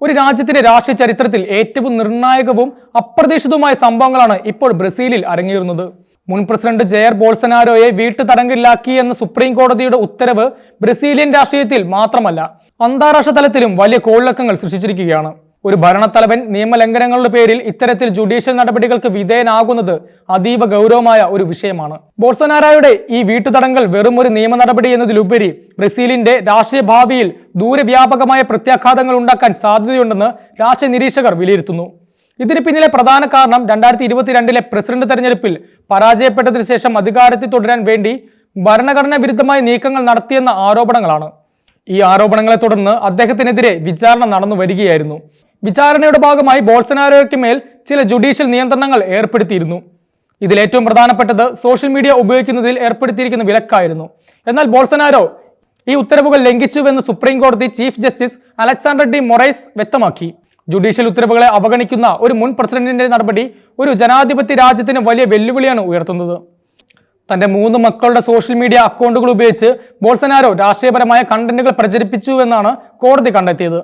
ഒരു രാജ്യത്തിന്റെ രാഷ്ട്രീയ ചരിത്രത്തിൽ ഏറ്റവും നിർണായകവും അപ്രതീക്ഷിതവുമായ സംഭവങ്ങളാണ് ഇപ്പോൾ ബ്രസീലിൽ അരങ്ങേറുന്നത്. മുൻ പ്രസിഡന്റ് ജയർ ബോൾസനാരോയെ വീട്ടു തടങ്കിലാക്കി എന്ന സുപ്രീം കോടതിയുടെ ഉത്തരവ് ബ്രസീലിയൻ രാഷ്ട്രീയത്തിൽ മാത്രമല്ല അന്താരാഷ്ട്ര തലത്തിലും വലിയ കോളക്കങ്ങൾ സൃഷ്ടിച്ചിരിക്കുകയാണ്. ഒരു ഭരണത്തലവൻ നിയമലംഘനങ്ങളുടെ പേരിൽ ഇത്തരത്തിൽ ജുഡീഷ്യൽ നടപടികൾക്ക് വിധേയനാകുന്നത് അതീവ ഗൗരവമായ ഒരു വിഷയമാണ്. ബോൾസനാരായുടെ ഈ വീട്ടുതടങ്കൽ വെറും ഒരു നിയമ നടപടി എന്നതിലുപരി ബ്രസീലിന്റെ രാഷ്ട്രീയ ഭാവിയിൽ ദൂരവ്യാപകമായ പ്രത്യാഘാതങ്ങൾ ഉണ്ടാക്കാൻ സാധ്യതയുണ്ടെന്ന് രാഷ്ട്രീയ നിരീക്ഷകർ വിലയിരുത്തുന്നു. ഇതിന് പിന്നിലെ പ്രധാന കാരണം രണ്ടായിരത്തി ഇരുപത്തിരണ്ടിലെ പ്രസിഡന്റ് തെരഞ്ഞെടുപ്പിൽ പരാജയപ്പെട്ടതിനു ശേഷം അധികാരത്തിൽ തുടരാൻ വേണ്ടി ഭരണഘടനാ വിരുദ്ധമായ നീക്കങ്ങൾ നടത്തിയെന്ന ആരോപണങ്ങളാണ്. ഈ ആരോപണങ്ങളെ തുടർന്ന് അദ്ദേഹത്തിനെതിരെ വിചാരണ നടന്നു വരികയായിരുന്നു. വിചാരണയുടെ ഭാഗമായി ബോൾസനാരോയ്ക്ക് മേൽ ചില ജുഡീഷ്യൽ നിയന്ത്രണങ്ങൾ ഏർപ്പെടുത്തിയിരുന്നു. ഇതിൽ ഏറ്റവും പ്രധാനപ്പെട്ടത് സോഷ്യൽ മീഡിയ ഉപയോഗിക്കുന്നതിൽ ഏർപ്പെടുത്തിയിരിക്കുന്ന വിലക്കായിരുന്നു. എന്നാൽ ബോൾസനാരോ ഈ ഉത്തരവുകൾ ലംഘിച്ചുവെന്ന് സുപ്രീം കോടതി chief justice Alexandre de Moraes വ്യക്തമാക്കി. ജുഡീഷ്യൽ ഉത്തരവുകളെ അവഗണിക്കുന്ന ഒരു മുൻ പ്രസിഡന്റിന്റെ നടപടി ഒരു ജനാധിപത്യ രാജ്യത്തിന് വലിയ വെല്ലുവിളിയാണ് ഉയർത്തുന്നത്. തന്റെ മൂന്ന് മക്കളുടെ സോഷ്യൽ മീഡിയ അക്കൗണ്ടുകൾ ഉപയോഗിച്ച് ബോൾസനാരോ രാഷ്ട്രീയപരമായ കണ്ടന്റുകൾ പ്രചരിപ്പിച്ചുവെന്നാണ് കോടതി കണ്ടെത്തിയത്.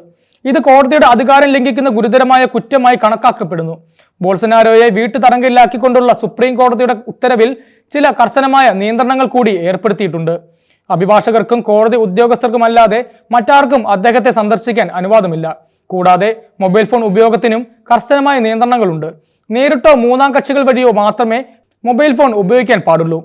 ഇത് കോടതിയുടെ അധികാരം ലംഘിക്കുന്ന ഗുരുതരമായ കുറ്റമായി കണക്കാക്കപ്പെടുന്നു. ബോൾസനാരോയെ വീട്ടു തടങ്കലിലാക്കിക്കൊണ്ടുള്ള സുപ്രീം കോടതിയുടെ ഉത്തരവിൽ ചില കർശനമായ നിയന്ത്രണങ്ങൾ കൂടി ഏർപ്പെടുത്തിയിട്ടുണ്ട്. അഭിഭാഷകർക്കും കോടതി ഉദ്യോഗസ്ഥർക്കുമല്ലാതെ മറ്റാർക്കും അദ്ദേഹത്തെ സന്ദർശിക്കാൻ അനുവാദമില്ല. കൂടാതെ മൊബൈൽ ഫോൺ ഉപയോഗത്തിനും കർശനമായ നിയന്ത്രണങ്ങളുണ്ട്. നേരിട്ടോ മൂന്നാം കക്ഷികൾ വഴിയോ മാത്രമേ മൊബൈൽ ഫോൺ ഉപയോഗിക്കാൻ പാടുള്ളൂ.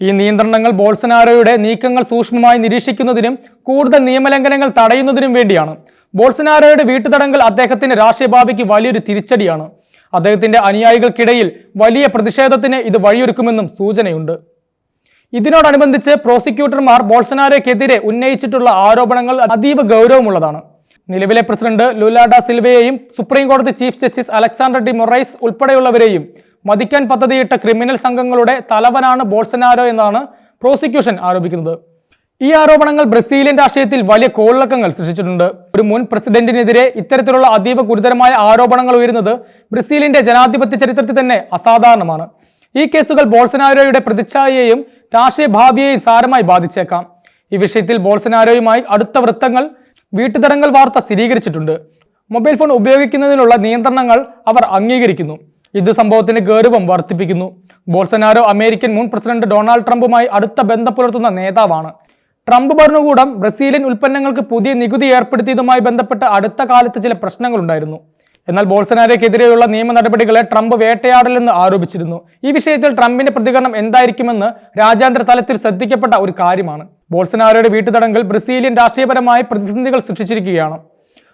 ഈ നിയന്ത്രണങ്ങൾ ബോൾസനാരോയുടെ നീക്കങ്ങൾ സൂക്ഷ്മമായി നിരീക്ഷിക്കുന്നതിനും കൂടുതൽ നിയമലംഘനങ്ങൾ തടയുന്നതിനും വേണ്ടിയാണ്. ബോൾസനാരോയുടെ വീട്ടുതടങ്കൽ അദ്ദേഹത്തിന്റെ രാഷ്ട്രീയ ഭാവിക്ക് വലിയൊരു തിരിച്ചടിയാണ്. അദ്ദേഹത്തിന്റെ അനുയായികൾക്കിടയിൽ വലിയ പ്രതിഷേധത്തിന് ഇത് വഴിയൊരുക്കുമെന്നും സൂചനയുണ്ട്. ഇതിനോടനുബന്ധിച്ച് പ്രോസിക്യൂട്ടർമാർ ബോൾസനാരോയ്ക്കെതിരെ ഉന്നയിച്ചിട്ടുള്ള ആരോപണങ്ങൾ അതീവ ഗൗരവമുള്ളതാണ്. നിലവിലെ പ്രസിഡന്റ് ലുലാഡ സിൽവയെയും സുപ്രീം കോടതി chief justice Alexandre de Moraes ഉൾപ്പെടെയുള്ളവരെയും വധിക്കാൻ പദ്ധതിയിട്ട ക്രിമിനൽ സംഘങ്ങളുടെ തലവനാണ് ബോൾസനാരോ എന്നാണ് പ്രോസിക്യൂഷൻ ആരോപിക്കുന്നത്. ഈ ആരോപണങ്ങൾ ബ്രസീലിയൻ രാഷ്ട്രീയത്തിൽ വലിയ കോളിളക്കങ്ങൾ സൃഷ്ടിച്ചിട്ടുണ്ട്. ഒരു മുൻ പ്രസിഡന്റിനെതിരെ ഇത്തരത്തിലുള്ള അതീവ ഗുരുതരമായ ആരോപണങ്ങൾ ഉയരുന്നത് ബ്രസീലിന്റെ ജനാധിപത്യ ചരിത്രത്തിൽ തന്നെ അസാധാരണമാണ്. ഈ കേസുകൾ ബോൾസനാരോയുടെ പ്രതിച്ഛായയെയും രാഷ്ട്രീയ ഭാവിയെയും സാരമായി ബാധിച്ചേക്കാം. ഈ വിഷയത്തിൽ ബോൾസനാരോയുമായി അടുത്ത വൃത്തങ്ങൾ വീട്ടുതടങ്കൽ വാർത്ത സ്ഥിരീകരിച്ചിട്ടുണ്ട്. മൊബൈൽ ഫോൺ ഉപയോഗിക്കുന്നതിനുള്ള നിയന്ത്രണങ്ങൾ അവർ അംഗീകരിക്കുന്നു. ഇത് സംഭവത്തിന്റെ ഗൗരവം വർദ്ധിപ്പിക്കുന്നു. ബോൾസനാരോ അമേരിക്കൻ മുൻ പ്രസിഡന്റ് ഡൊണാൾഡ് ട്രംപുമായി അടുത്ത ബന്ധം പുലർത്തുന്ന നേതാവാണ്. ട്രംപ് ഭരണകൂടം ബ്രസീലിയൻ ഉൽപ്പന്നങ്ങൾക്ക് പുതിയ നികുതി ഏർപ്പെടുത്തിയതുമായി ബന്ധപ്പെട്ട് അടുത്ത കാലത്ത് ചില പ്രശ്നങ്ങളുണ്ടായിരുന്നു. എന്നാൽ ബോൾസനാരയ്ക്കെതിരെയുള്ള നിയമ നടപടികളെ ട്രംപ് വേട്ടയാടലെന്ന് ആരോപിച്ചിരുന്നു. ഈ വിഷയത്തിൽ ട്രംപിന്റെ പ്രതികരണം എന്തായിരിക്കുമെന്ന് രാജ്യാന്തര തലത്തിൽ ശ്രദ്ധിക്കപ്പെട്ട ഒരു കാര്യമാണ്. ബോൾസനാരോയുടെ വീട്ടുതടങ്കൽ ബ്രസീലിയൻ രാഷ്ട്രീയപരമായ പ്രതിസന്ധികൾ സൃഷ്ടിച്ചിരിക്കുകയാണ്.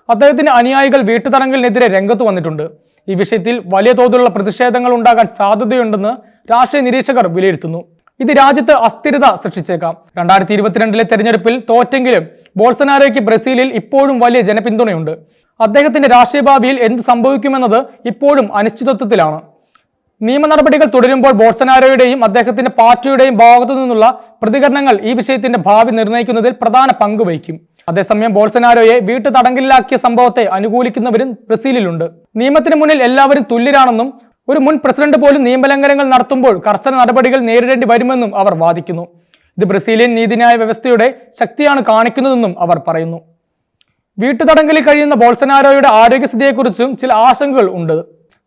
അദ്ദേഹത്തിന്റെ അനുയായികൾ വീട്ടുതടങ്കലിനെതിരെ രംഗത്ത് വന്നിട്ടുണ്ട്. ഈ വിഷയത്തിൽ വലിയ തോതിലുള്ള പ്രതിഷേധങ്ങൾ ഉണ്ടാകാൻ സാധ്യതയുണ്ടെന്ന് രാഷ്ട്രീയ നിരീക്ഷകർ വിലയിരുത്തുന്നു. ഇത് രാജ്യത്ത് അസ്ഥിരത സൃഷ്ടിച്ചേക്കാം. രണ്ടായിരത്തി ഇരുപത്തിരണ്ടിലെ തെരഞ്ഞെടുപ്പിൽ തോറ്റെങ്കിലും ബോൾസനാരോയ്ക്ക് ബ്രസീലിൽ ഇപ്പോഴും വലിയ ജനപിന്തുണയുണ്ട്. അദ്ദേഹത്തിന്റെ രാഷ്ട്രീയ ഭാവിയിൽ എന്ത് സംഭവിക്കുമെന്നത് ഇപ്പോഴും അനിശ്ചിതത്വത്തിലാണ്. നിയമ നടപടികൾ തുടരുമ്പോൾ ബോൾസനാരോയുടെയും അദ്ദേഹത്തിന്റെ പാർട്ടിയുടെയും ഭാഗത്തു നിന്നുള്ള പ്രതികരണങ്ങൾ ഈ വിഷയത്തിന്റെ ഭാവി നിർണയിക്കുന്നതിൽ പ്രധാന പങ്ക് വഹിക്കും. അതേസമയം ബോൾസനാരോയെ വീട്ടു തടങ്കലിലാക്കിയ സംഭവത്തെ അനുകൂലിക്കുന്നവരും ബ്രസീലിലുണ്ട്. നിയമത്തിന് മുന്നിൽ എല്ലാവരും തുല്യരാണെന്നും ഒരു മുൻ പ്രസിഡന്റ് പോലും നിയമലംഘനങ്ങൾ നടത്തുമ്പോൾ കർശന നടപടികൾ നേരിടേണ്ടി വരുമെന്നും അവർ വാദിക്കുന്നു. ഇത് ബ്രസീലിയൻ നീതിന്യായ വ്യവസ്ഥയുടെ ശക്തിയാണ് കാണിക്കുന്നതെന്നും അവർ പറയുന്നു. വീട്ടുതടങ്കലിൽ കഴിയുന്ന ബോൾസനാരോയുടെ ആരോഗ്യസ്ഥിതിയെക്കുറിച്ചും ചില ആശങ്കകൾ ഉണ്ട്.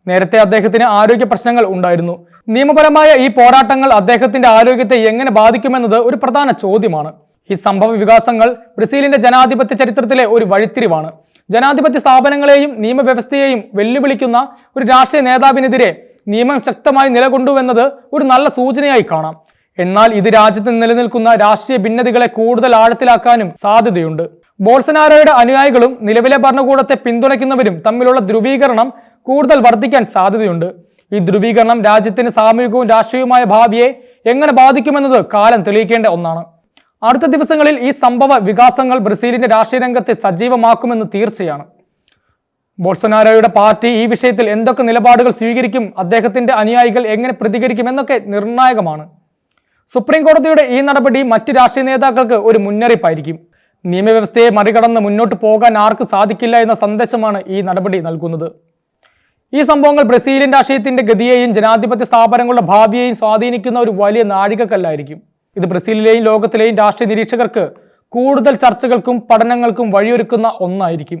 നേരത്തെ അദ്ദേഹത്തിന് ആരോഗ്യ പ്രശ്നങ്ങൾ ഉണ്ടായിരുന്നു. നിയമപരമായ ഈ പോരാട്ടങ്ങൾ അദ്ദേഹത്തിന്റെ ആരോഗ്യത്തെ എങ്ങനെ ബാധിക്കുമെന്നത് ഒരു പ്രധാന ചോദ്യമാണ്. ഈ സംഭവ വികാസങ്ങൾ ബ്രസീലിന്റെ ജനാധിപത്യ ചരിത്രത്തിലെ ഒരു വഴിത്തിരിവാണ്. ജനാധിപത്യ സ്ഥാപനങ്ങളെയും നിയമവ്യവസ്ഥയെയും വെല്ലുവിളിക്കുന്ന ഒരു രാഷ്ട്രീയ നേതാവിനെതിരെ നിയമം ശക്തമായി നിലകൊണ്ടുവെന്നത് ഒരു നല്ല സൂചനയായി കാണാം. എന്നാൽ ഇത് രാജ്യത്ത് നിലനിൽക്കുന്ന രാഷ്ട്രീയ ഭിന്നതകളെ കൂടുതൽ ആഴത്തിലാക്കാനും സാധ്യതയുണ്ട്. ബോൾസനാരോയുടെ അനുയായികളും നിലവിലെ ഭരണകൂടത്തെ പിന്തുണയ്ക്കുന്നവരും തമ്മിലുള്ള ധ്രുവീകരണം കൂടുതൽ വർദ്ധിക്കാൻ സാധ്യതയുണ്ട്. ഈ ധ്രുവീകരണം രാജ്യത്തിന് സാമൂഹികവും രാഷ്ട്രീയവുമായ ഭാവിയെ എങ്ങനെ ബാധിക്കുമെന്നത് കാലം തെളിയിക്കേണ്ട ഒന്നാണ്. അടുത്ത ദിവസങ്ങളിൽ ഈ സംഭവ വികാസങ്ങൾ ബ്രസീലിന്റെ രാഷ്ട്രീയ രംഗത്തെ സജീവമാക്കുമെന്ന് തീർച്ചയാണ്. ബോൾസനാരോയുടെ പാർട്ടി ഈ വിഷയത്തിൽ എന്തൊക്കെ നിലപാടുകൾ സ്വീകരിക്കും അദ്ദേഹത്തിന്റെ അനുയായികൾ എങ്ങനെ പ്രതികരിക്കും എന്നൊക്കെ നിർണായകമാണ്. സുപ്രീം കോടതിയുടെ ഈ നടപടി മറ്റ് രാഷ്ട്രീയ നേതാക്കൾക്ക് ഒരു മുന്നറിയിപ്പായിരിക്കും. നിയമവ്യവസ്ഥയെ മറികടന്ന് മുന്നോട്ട് പോകാൻ ആർക്ക് സാധിക്കില്ല എന്ന സന്ദേശമാണ് ഈ നടപടി നൽകുന്നത്. ഈ സംഭവങ്ങൾ ബ്രസീലിയൻ രാഷ്ട്രീയത്തിന്റെ ഗതിയെയും ജനാധിപത്യ സ്ഥാപനങ്ങളുടെ ഭാവിയെയും സ്വാധീനിക്കുന്ന ഒരു വലിയ നാഴികക്കല്ലായിരിക്കും. ഇത് ബ്രസീലിലെയും ലോകത്തിലെയും രാഷ്ട്രീയ നിരീക്ഷകർക്ക് കൂടുതൽ ചർച്ചകൾക്കും പഠനങ്ങൾക്കും വഴിയൊരുക്കുന്ന ഒന്നായിരിക്കും.